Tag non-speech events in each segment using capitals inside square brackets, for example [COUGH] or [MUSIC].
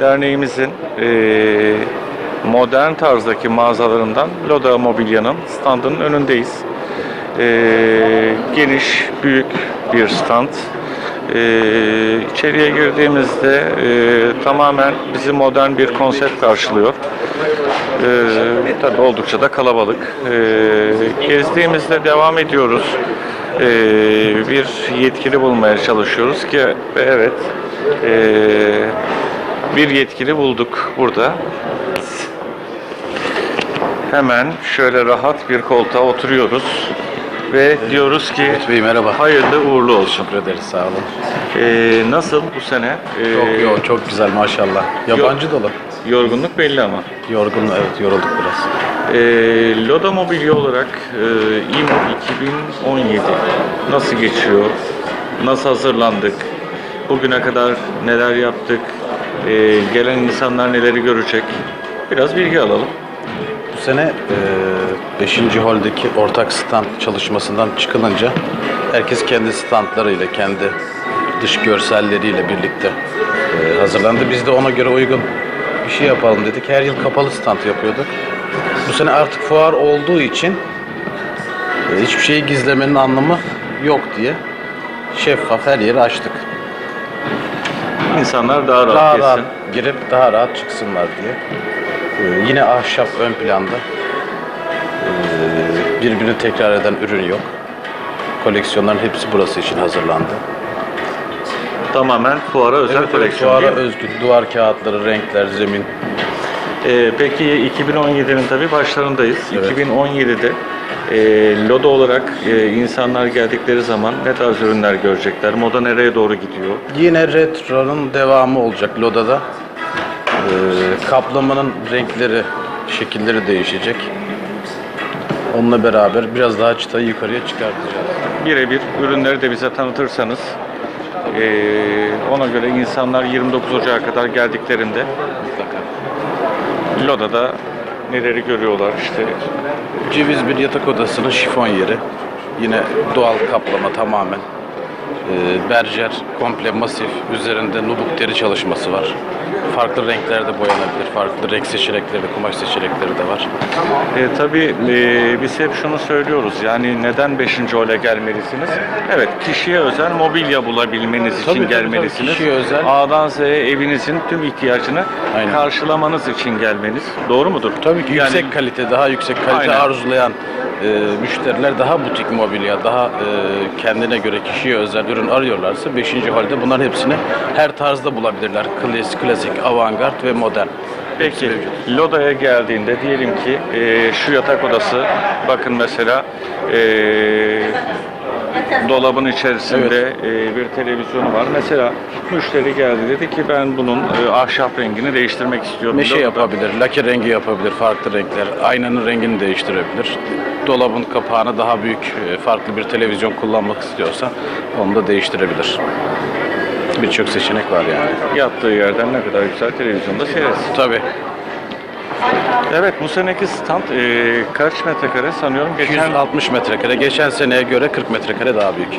Derneğimizin eee, modern tarzdaki mağazalarından Loda Mobilya'nın standının önündeyiz. Eee, geniş, büyük bir stand. Eee içeriye girdiğimizde eee, tamamen bizi modern bir konsept karşılıyor. Eee tabii oldukça da kalabalık. Eee, gezdiğimizde devam ediyoruz. Eee, bir yetkili bulmaya çalışıyoruz ki ve evet eee bir yetkili bulduk burada. Hemen şöyle rahat bir koltuğa oturuyoruz ve diyoruz ki Bey merhaba. hayırlı uğurlu olsun. Teşekkür ederiz sağ olun. Ee, nasıl bu sene? Ee, Çok yoğun, çok güzel maşallah. Yabancı dolu. Yorgunluk belli ama. Yorgun, evet yorulduk biraz. Ee, Loda Mobilya olarak e, İMO 2017 nasıl geçiyor? Nasıl hazırlandık? Bugüne kadar neler yaptık? Ee, gelen insanlar neleri görecek? Biraz bilgi alalım. Bu sene 5. holdeki ortak stand çalışmasından çıkılınca herkes kendi standlarıyla, kendi dış görselleriyle birlikte e, hazırlandı. Biz de ona göre uygun bir şey yapalım dedik. Her yıl kapalı stand yapıyorduk. Bu sene artık fuar olduğu için e, hiçbir şeyi gizlemenin anlamı yok diye şeffaf her yeri açtık. İnsanlar daha rahat daha geçsin. rahat girip daha rahat çıksınlar diye. Ee, yine ahşap ön planda. Ee, birbirini tekrar eden ürün yok. Koleksiyonların hepsi burası için hazırlandı. Tamamen fuara özel koleksiyon fuara değil mi? özgü duvar kağıtları, renkler, zemin. Ee, peki 2017'nin tabii başlarındayız. Evet. 2017'de e, Loda olarak e, insanlar geldikleri zaman ne tarz ürünler görecekler? Moda nereye doğru gidiyor? Yine retro'nun devamı olacak Loda'da. Ee, kaplamanın renkleri, şekilleri değişecek. Onunla beraber biraz daha çıtayı yukarıya çıkartacağız. Birebir ürünleri de bize tanıtırsanız e, ona göre insanlar 29 Ocak'a kadar geldiklerinde Loda'da neleri görüyorlar işte Ceviz bir yatak odasının şifon yeri. Yine doğal kaplama tamamen. Ee, berjer komple masif. Üzerinde nubuk deri çalışması var. Farklı renklerde boyanabilir. Farklı renk seçenekleri, kumaş seçenekleri de var. E, tabii e, biz hep şunu söylüyoruz yani neden 5. ole gelmelisiniz? Evet kişiye özel mobilya bulabilmeniz için Tabii, tabii, gelmelisiniz. tabii. Kişiye özel. A'dan Z'ye evinizin tüm ihtiyacını Aynen. karşılamanız için gelmeniz. Doğru mudur? Tabii ki Yani yüksek kalite, daha yüksek kalite Aynen. arzulayan e, müşteriler daha butik mobilya, daha e, kendine göre kişiye özel ürün arıyorlarsa 5. halde bunların hepsini her tarzda bulabilirler. Klasik, klasik, avantgard ve modern. Peki Loda'ya geldiğinde diyelim ki e, şu yatak odası bakın mesela e, dolabın içerisinde e, bir televizyonu var. Mesela müşteri geldi dedi ki ben bunun e, ahşap rengini değiştirmek istiyorum. Meşe Loda'da- yapabilir, lake rengi yapabilir, farklı renkler. Aynanın rengini değiştirebilir. Dolabın kapağını daha büyük, e, farklı bir televizyon kullanmak istiyorsa onu da değiştirebilir. Birçok seçenek var yani. Yattığı yerden ne kadar güzel televizyonda seyretsin. Tabii. Evet bu seneki stand e, kaç metrekare sanıyorum geçen 260 metrekare. Geçen seneye göre 40 metrekare daha büyük.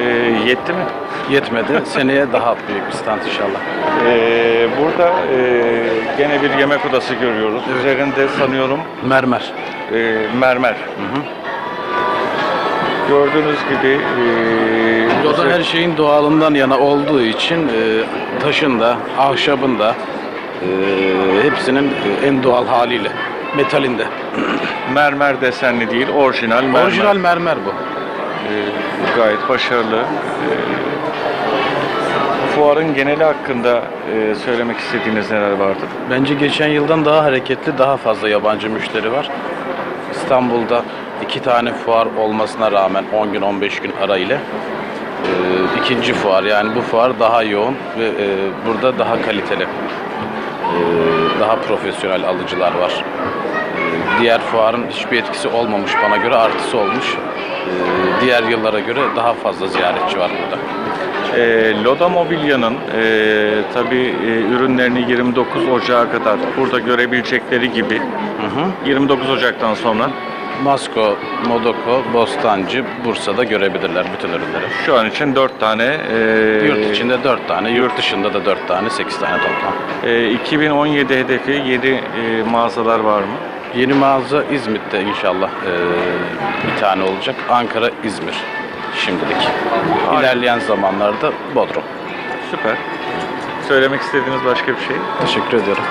e, yetti mi? Yetmedi. [LAUGHS] Seneye daha büyük bir stand inşallah. E, burada e, gene bir yemek odası görüyoruz. Üzerinde sanıyorum Mermer. E, mermer. Gördüğünüz gibi e, Loda her şeyin doğalından yana olduğu için e, taşın da, ahşabın da e, hepsinin en doğal haliyle. Metalinde. [CLEARS THROAT] mermer desenli değil, orijinal mermer. Orijinal mermer bu. E, gayet başarılı. E, fuarın geneli hakkında e, söylemek istediğiniz neler vardır? Bence geçen yıldan daha hareketli, daha fazla yabancı müşteri var. İstanbul'da iki tane fuar olmasına rağmen 10 gün 15 gün arayla e, ikinci fuar yani bu fuar daha yoğun ve e, burada daha kaliteli, e, daha profesyonel alıcılar var. E, diğer fuarın hiçbir etkisi olmamış bana göre artısı olmuş. E, diğer yıllara göre daha fazla ziyaretçi var burada. E, Loda Mobilya'nın e, tabii e, ürünlerini 29 Ocak'a kadar burada görebilecekleri gibi 29 Ocak'tan sonra Masko, Modoko, Bostancı, Bursa'da görebilirler bütün ürünleri. Şu an için 4 tane. e, Yurt içinde 4 tane, yurt dışında da 4 tane, 8 tane toplam. e, 2017 hedefi 7 e, mağazalar var mı? Yeni mağaza İzmit'te inşallah e, bir tane olacak. Ankara, İzmir şimdilik. İlerleyen zamanlarda Bodrum. Süper. Söylemek istediğiniz başka bir şey? Teşekkür ediyorum.